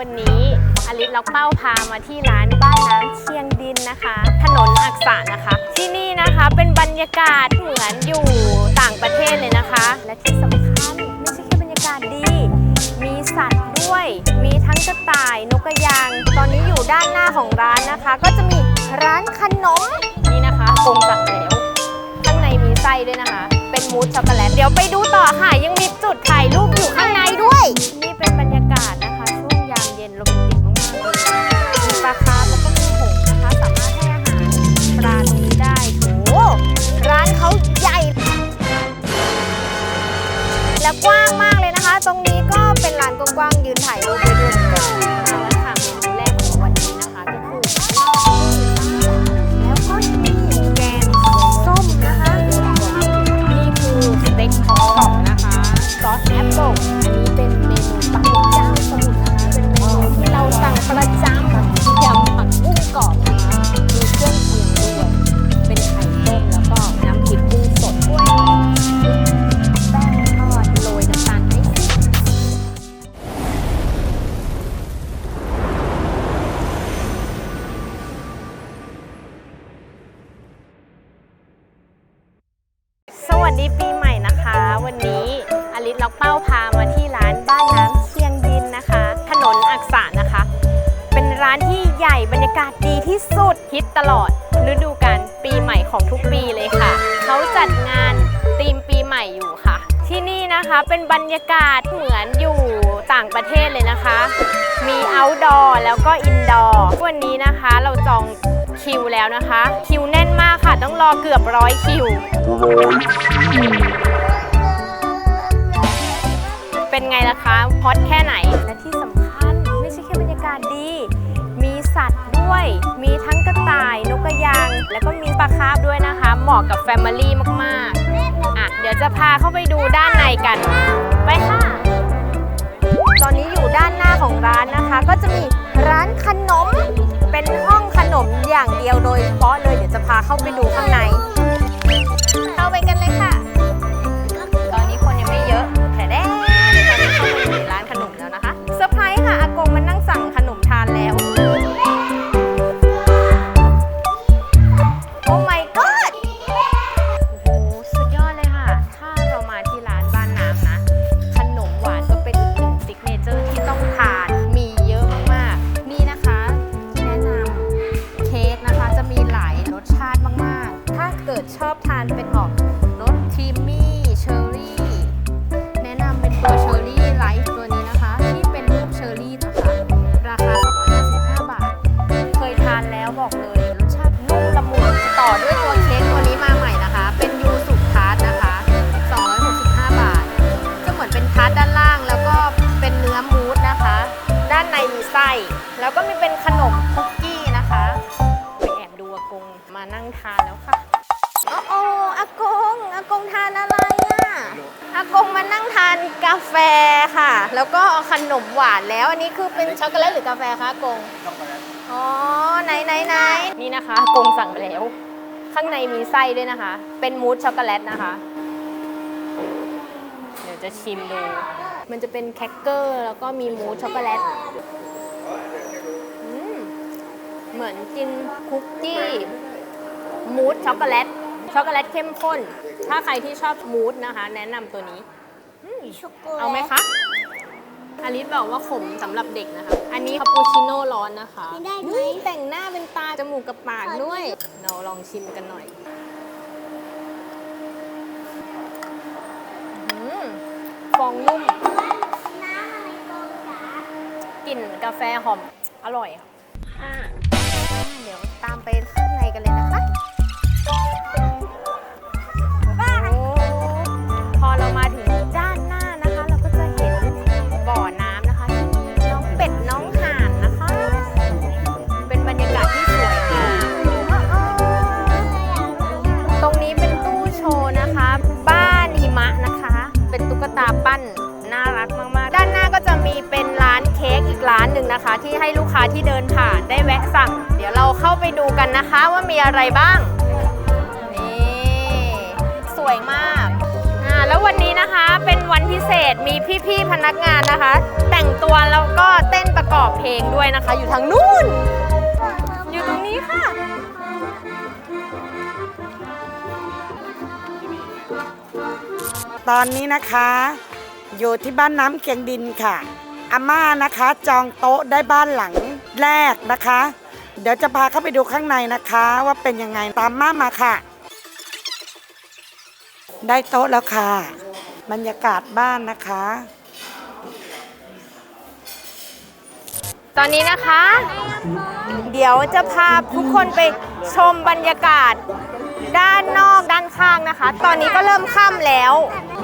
วันนี้อลิสล็อกเป้าพามาที่ร้านบ้านน้ำเชียงดินนะคะ ถนนอักษะนะคะ ที่นี่นะคะเป็นบรรยากาศเหมือนอยู่ต่างประเทศเลยนะคะ และที่สำคัญไม่ใช่แค่บรรยากาศดี มีสัตว์ด้วย มีทั้งกระต่ายนกกระยาง ตอนนี้อยู่ด้านหน้าของร้านนะคะ ก็จะมีร้านขนมนี่นะคะกงสั่งแล้วข้างในมีไส้ด้วยนะคะ เป็นมูสช็อกโกแลตเดี๋ยวไปดูต่อค่ะยังมีจุดถ่ายรูปอยู่ข้างในด้วย นี่เป็นบรรยากาศ กว้างมากเลยนะคะ ตรงนี้ก็เป็นลานกว้างๆยืนถ่ายรูปไปด้วยเหมือนกันเอาละค่ะเมนูแรกของวันนี้นะคะก็คือแล้วก็มีแกงส้มนะคะ นี่คือสเต็กของขอนะคะซอสแอปเปิลอันนี้เป็นเมนูปลาหมึกย่างสมุนนะคะเป็นเมนูที่เราสั่งประจ ที่สุดฮิตตลอดฤดูกาลปีใหม่ของทุกปีเลยค่ะ เขาจัดงานธีมปีใหม่อยู่ค่ะ ที่นี่นะคะเป็นบรรยากาศเหมือนอยู่ต่างประเทศเลยนะคะ มี outdoor แล้วก็ indoor วันนี้นะคะเราจองคิวแล้วนะคะ คิวแน่นมากค่ะ ต้องรอเกือบร้อยคิว เป็นไงล่ะคะฮอตแค่ไหนและที่สำคัญไม่ใช่แค่บรรยากาศดี มีสัตว์ด้วย มีทั้งกระต่าย นกกระยาง แล้วก็มีปลาคาร์ฟด้วยนะคะ เหมาะกับแฟมิลี่มากๆ อะ เดี๋ยวจะพาเข้าไปดูด้านในกัน ไปค่ะ ตอนนี้อยู่ด้านหน้าของร้านนะคะ ก็จะมีร้านขนม เป็นห้องขนมอย่างเดียวโดยเฉพาะเลย เดี๋ยวจะพาเข้าไปดูข้างในาติมาก ๆ ถ้าเกิดชอบทานเป็นออกรสครีมมี่เชอร์รี่ แนะนำเป็นตัวเชอร์รี่ไลท์ตัวนี้นะคะ ที่เป็นรูปเชอร์รี่นะคะ ราคา 255 บาท เคยทานแล้วบอกเลยรสชาตินุ่มละมุนต่อด้วยตัวเค้กตัวนี้มาใหม่นะคะ เป็นยูสุทาร์ตนะคะ 265 บาทจะเหมือนเป็นทาร์ตด้านล่างแล้วก็เป็นเนื้อมูสนะคะ ด้านในมีไส้ แล้วก็มีเป็นขนมคุก งทานแล้วค่ะโอ้โออากงอากงทานอะไรอะอากงมานั่งทานกาแฟค่ะ แล้วก็เอาขนมหวานแล้วอันนี้คือเป็นช็อกโกแลตหรือกาแฟคะอากงอ๋อไหนไหนไหนนี่นะคะกงสั่งไปแล้ว ข้างในมีไส้ด้วยนะคะ เป็นมูสช็อกโกแลตนะคะ เดี๋ยวจะชิมดู มันจะเป็นแคคเกอร์ แล้วก็มีมูสช็อกโกแลตอืมเหมือนกินคุกกี้ มูสช็อกโกแลตช็อกโกแลตเข้มข้น ถ้าใครที่ชอบมูสนะคะ แนะนำตัวนี้เอาไหมคะอลิสบอกว่าขมสำหรับเด็กนะคะ อันนี้คาปูชิโน่ร้อนนะคะไม่ได้ไหม นี่แต่งหน้าเป็นตา จมูกกับปากด้วย เราลองชิมกันหน่อยอื้อหือฟองนุ่มกลิ่นกาแฟหอม อร่อยอะ เดี๋ยวตามไป ที่ให้ลูกค้าที่เดินผ่านได้แวะสั่ง เดี๋ยวเราเข้าไปดูกันนะคะว่ามีอะไรบ้าง นี่สวยมากน่าแล้ววันนี้นะคะเป็นวันพิเศษมีพี่ๆพนักงานนะคะ แต่งตัวแล้วก็เต้นประกอบเพลงด้วยนะคะ อยู่ทางนู้นอยู่ตรงนี้ค่ะ ตอนนี้นะคะ อยู่ที่บ้านน้ำเกียงดินค่ะ อาม่านะคะ จองโต๊ะได้บ้านหลังแรกนะคะ เดี๋ยวจะพาเข้าไปดูข้างในนะคะ ว่าเป็นยังไงตามม่ามาค่ะ ได้โต๊ะแล้วค่ะ บรรยากาศบ้านนะคะ ตอนนี้นะคะ เดี๋ยวจะพาทุกคนไปชมบรรยากาศด้านนอกด้านข้างนะคะ ตอนนี้ก็เริ่มค่ำแล้ว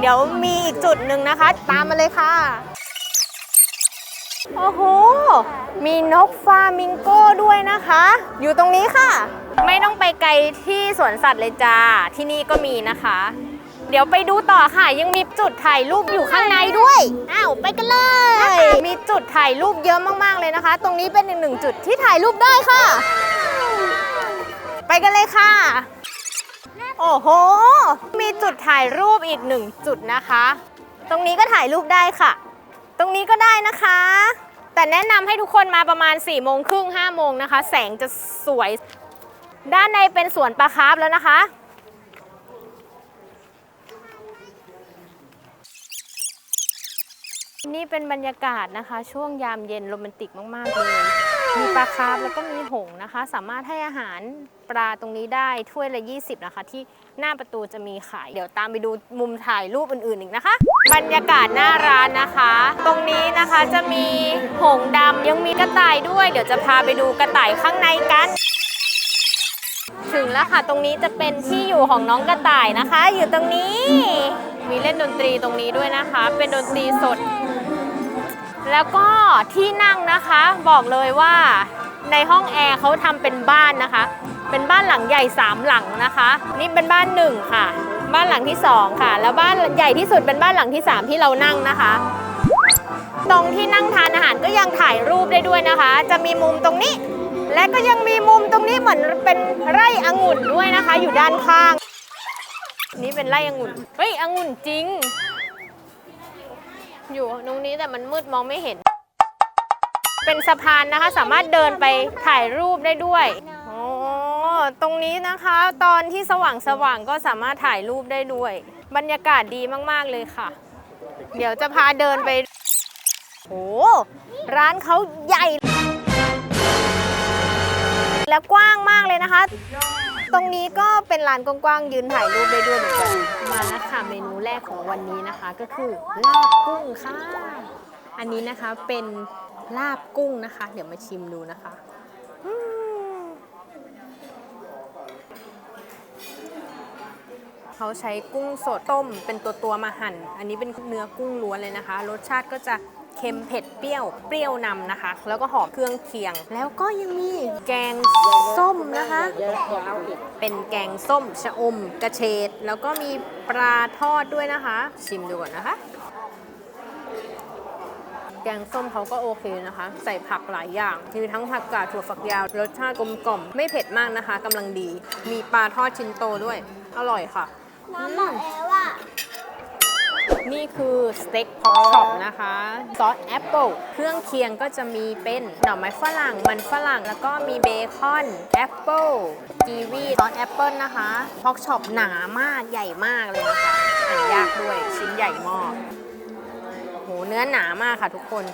เดี๋ยวมีอีกจุดหนึ่งนะคะ ตามมาเลยค่ะ โอ้โห มีนกฟลามิงโก้ด้วยนะคะ อยู่ตรงนี้ค่ะ ไม่ต้องไปไกลที่สวนสัตว์เลยจ้า ที่นี่ก็มีนะคะ เดี๋ยวไปดูต่อค่ะ ยังมีจุดถ่ายรูปอยู่ข้างในด้วย อ้าว ไปกันเลย มีจุดถ่ายรูปเยอะมากๆเลยนะคะ ตรงนี้เป็นอีกหนึ่งจุดที่ถ่ายรูปได้ค่ะ ไปกันเลยค่ะ โอ้โห มีจุดถ่ายรูปอีกหนึ่งจุดนะคะ ตรงนี้ก็ถ่ายรูปได้ค่ะ ตรงนี้ก็ได้นะคะ แต่แนะนำให้ทุกคนมาประมาณ4ี่โมงครึ่งห้าโมงนะคะ แสงจะสวย ด้านในเป็นสวนปลาคาร์ฟแล้วนะคะ นี่เป็นบรรยากาศนะคะ ช่วงยามเย็นโรแมนติกมาก ๆ เลย มีปลาคาร์ฟแล้วก็มีหงนะคะ สามารถให้อาหารปลาตรงนี้ได้ถ้วยละ 20 นะคะ ที่หน้าประตูจะมีขาย เดี๋ยวตามไปดูมุมถ่ายรูปอื่น ๆ อีกนะคะ บรรยากาศหน้าร้านนะคะ ตรงนี้นะคะจะมีหงดำยังมีกระต่ายด้วย เดี๋ยวจะพาไปดูกระต่ายข้างในกันถึงแล้วค่ะ ตรงนี้จะเป็นที่อยู่ของน้องกระต่ายนะคะ อยู่ตรงนี้ มีเล่นดนตรีตรงนี้ด้วยนะคะ เป็นดนตรีสด แล้วก็ที่นั่งนะคะบอกเลยว่าในห้องแอร์เขาทำเป็นบ้านนะคะ เป็นบ้านหลังใหญ่สามหลังนะคะ นี่เป็นบ้านหนึ่งค่ะ บ้านหลังที่สองค่ะ แล้วบ้านใหญ่ที่สุดเป็นบ้านหลังที่สามที่เรานั่งนะคะ ตรงที่นั่งทานอาหารก็ยังถ่ายรูปได้ด้วยนะคะ จะมีมุมตรงนี้ และก็ยังมีมุมตรงนี้เหมือนเป็นไร่องุ่นด้วยนะคะ อยู่ด้านข้าง นี่เป็นไร่องุ่นเฮ้ยองุ่นจริง อยู่ตรงนี้แต่มันมืดมองไม่เห็น เป็นสะพานนะคะ สามารถเดินไปถ่ายรูปได้ด้วยอ๋อตรงนี้นะคะ ตอนที่สว่างสว่างๆก็สามารถถ่ายรูปได้ด้วย บรรยากาศดีมากๆเลยค่ะ เดี๋ยวจะพาเดินไปโอ้ร้านเขาใหญ่ และกว้างมากเลยนะคะ ตรงนี้ก็เป็นลานกว้างๆยืนถ่ายรูปได้ด้วยเหมือนกันมาแล้วค่ะเมนูแรกของวันนี้นะคะก็คือลาบกุ้งค่ะ อันนี้นะคะเป็นลาบกุ้งนะคะ เดี๋ยวมาชิมดูนะคะเขาใช้กุ้งสดต้มเป็นตัวตัวๆมาหั่น อันนี้เป็นเนื้อกุ้งล้วนเลยนะคะ รสชาติก็จะ เค็มเผ็ดเปรี้ยว เปรี้ยวนำนะคะ แล้วก็หอมเครื่องเคียง แล้วก็ยังมีแกงส้มนะคะ เป็นแกงส้มชะอม กระเฉดแล้วก็มีปลาทอดด้วยนะคะ ชิมดูก่อนนะคะ แกงส้มเขาก็โอเคนะคะ ใส่ผักหลายอย่าง มีทั้งผักกาดถั่วฝักยาว รสชาติกลมกล่อม ไม่เผ็ดมากนะคะกำลังดี มีปลาทอดชิ้นโตด้วย อร่อยค่ะ น้ำบอกแล้วว่า นี่คือสเต็กพอกช็อปนะคะ ซอสแอปเปิลเครื่องเคียงก็จะมีเป็นหน่อไม้ฝรั่ง มันฝรั่ง แล้วก็มีเบคอนแอปเปิลกีวีซอสแอปเปิลนะคะพอกช็อปหนามากใหญ่มากเลยนะคะหั่นยากด้วยชิ้นใหญ่มากโหเนื้อหนามากค่ะทุกคน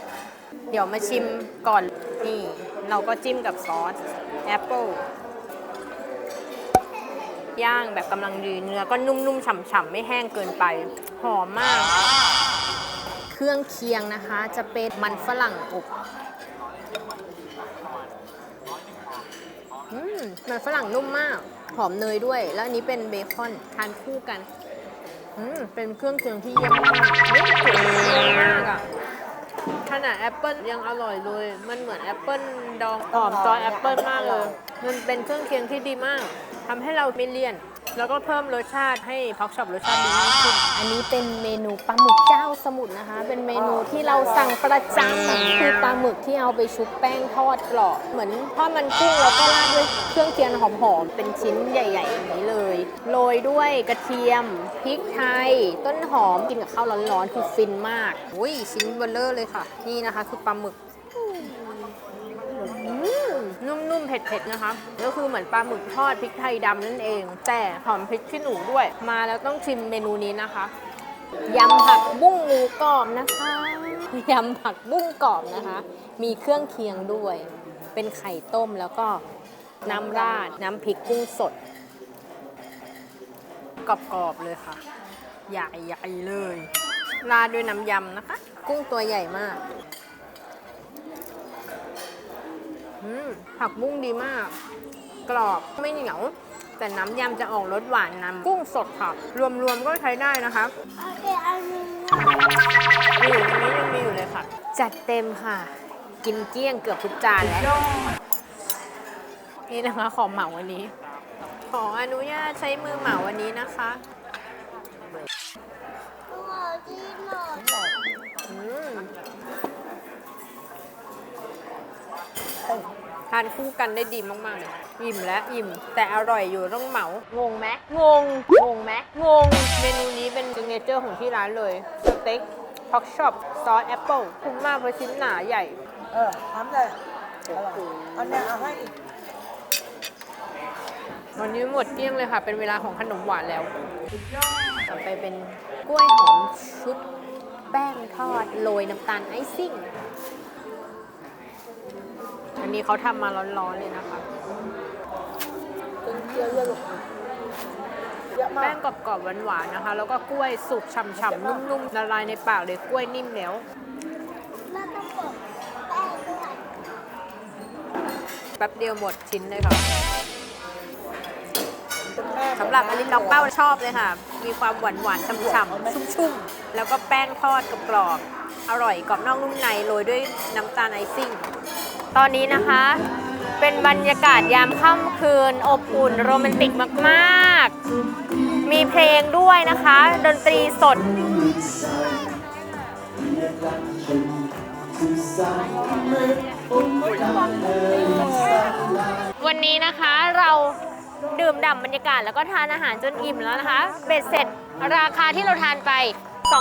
เดี๋ยวมาชิมก่อนนี่ เราก็จิ้มกับซอสแอปเปิลย่างแบบกำลังดีเนื้อก็นุ่มๆฉ่ำๆไม่แห้งเกินไป หอมมาก เครื่องเคียงนะคะ จะเป็นมันฝรั่งอบมมันฝรั่งนุ่มมาก หอมเนยด้วย แล้วอันนี้เป็นเบคอนทานคู่กันอืมเป็นเครื่องเคียงที่เยี่ยมมากไม่เผ็ดมากอะขนาดแอปเปิลยังอร่อยเลย มันเหมือนแอปเปิลดองหอมซอสแอปเปิลมากเลย มันเป็นเครื่องเคียงที่ดีมากทำให้เราไม่เลี่ยน แล้วก็เพิ่มรสชาติให้พ็อกช็อปรสชาติดีมากขึ้น อันนี้เป็นเมนูปลาหมึกเจ้าสมุทรนะคะ เป็นเมนูที่เราสั่งประจำคือปลาหมึกที่เอาไปชุบแป้งทอดกรอบเหมือนทอดมันกุ้งแล้วก็ราดด้วยเครื่องเคียงหอมๆเป็นชิ้นใหญ่ๆอย่างนี้เลย โรยด้วยกระเทียมพริกไทย ต้นหอมกินกับข้าวร้อนๆคือฟินมากอุ้ยชิ้นเบลเลอร์เลยค่ะ นี่นะคะคือปลาหมึก นุ่มๆ เผ็ดๆ นะคะ ก็คือเหมือนปลาหมึกทอดพริกไทยดำนั่นเอง แต่หอมพริกขี้หนูด้วย มาแล้วต้องชิมเมนูนี้นะคะยำผักบุ้งหมูกรอบนะคะยำผักบุ้งกรอบนะคะ มีเครื่องเคียงด้วย เป็นไข่ต้มแล้วก็น้ำราด น้ำพริกกุ้งสดกรอบๆเลยค่ะ ใหญ่ๆเลย ราดด้วยน้ำยำนะคะ กุ้งตัวใหญ่มาก ผักบุ้งดีมาก กรอบไม่เหนียว แต่น้ำยำจะออกรสหวานนำกุ้งสดค่ะ รวมๆก็ใช้ได้นะคะมีอยู่ในนี้ยังมีอยู่เลยค่ะ จัดเต็มค่ะ กินเกลี้ยงเกือบทุกจานแล้ว นี่นะคะของเหมาวันนี้ ขออนุญาตใช้มือเหมาวันนี้นะคะานคู่กันได้ดีมากๆเลยอิ่มและอิ่ม แต่อร่อยอยู่ต้องเหมางงไหมงงงงไหมงง เมนูนี้เป็นซิงเกิลเจอร์ของที่ร้านเลยสเต็กฮอกช็อปซอสแอปเปิลคุ้มมากเพราะชิ้นหนาใหญ่ เออทำเลยอร่อยอันเนี้ยเอาให้อีกวันนี้หมดเกลี้ยงเลยค่ะ เป็นเวลาของขนมหวานแล้ว ต่อไปเป็นกล้วยหอมชุบแป้งทอดโรยน้ำตาลไอซิ่ง อันนี้เขาทำมาร้อนๆเลยนะคะเป็นเกลือเยอะลูกเยอะมาแป้กงกรอบๆหวานๆนะคะ แล้วก็กล้วยสุกฉ่ำๆนุ่มๆละลายในปากเลยกล้วยนิ่มแล้วแป๊บเดียวหมดชิ้นเลยค่ะเป็นแม่สำหรับอลินน้องเป้าชอบเลยค่ะ มีความหวานหวานๆฉ่ำๆชุ่มๆ แล้วก็แป้งทอดกรอบๆอร่อยกรอบนอกนุ่มในโรยด้วยน้ำตาลไอซิ่ง ตอนนี้นะคะ เป็นบรรยากาศยามค่ำคืน อบอุ่นโรแมนติกมาก ๆ มีเพลงด้วยนะคะ ดนตรีสด วันนี้นะคะเราดื่มด่ำบรรยากาศแล้วก็ทานอาหารจนอิ่มแล้วนะคะ เบ็ดเสร็จราคาที่เราทานไป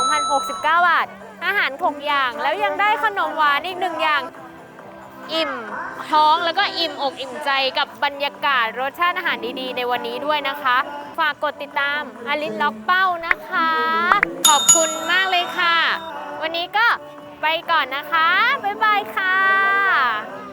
2,069 บาท อาหาร6อย่างแล้วยังได้ขนมหวานอีกหนึ่งอย่าง อิ่มท้องแล้วก็อิ่มอกอิ่มใจกับบรรยากาศรสชาติอาหารดีๆ ในวันนี้ด้วยนะคะ ฝากกดติดตามอลินล็อกเป้านะคะ ขอบคุณมากเลยค่ะ วันนี้ก็ไปก่อนนะคะ บ๊ายบายค่ะ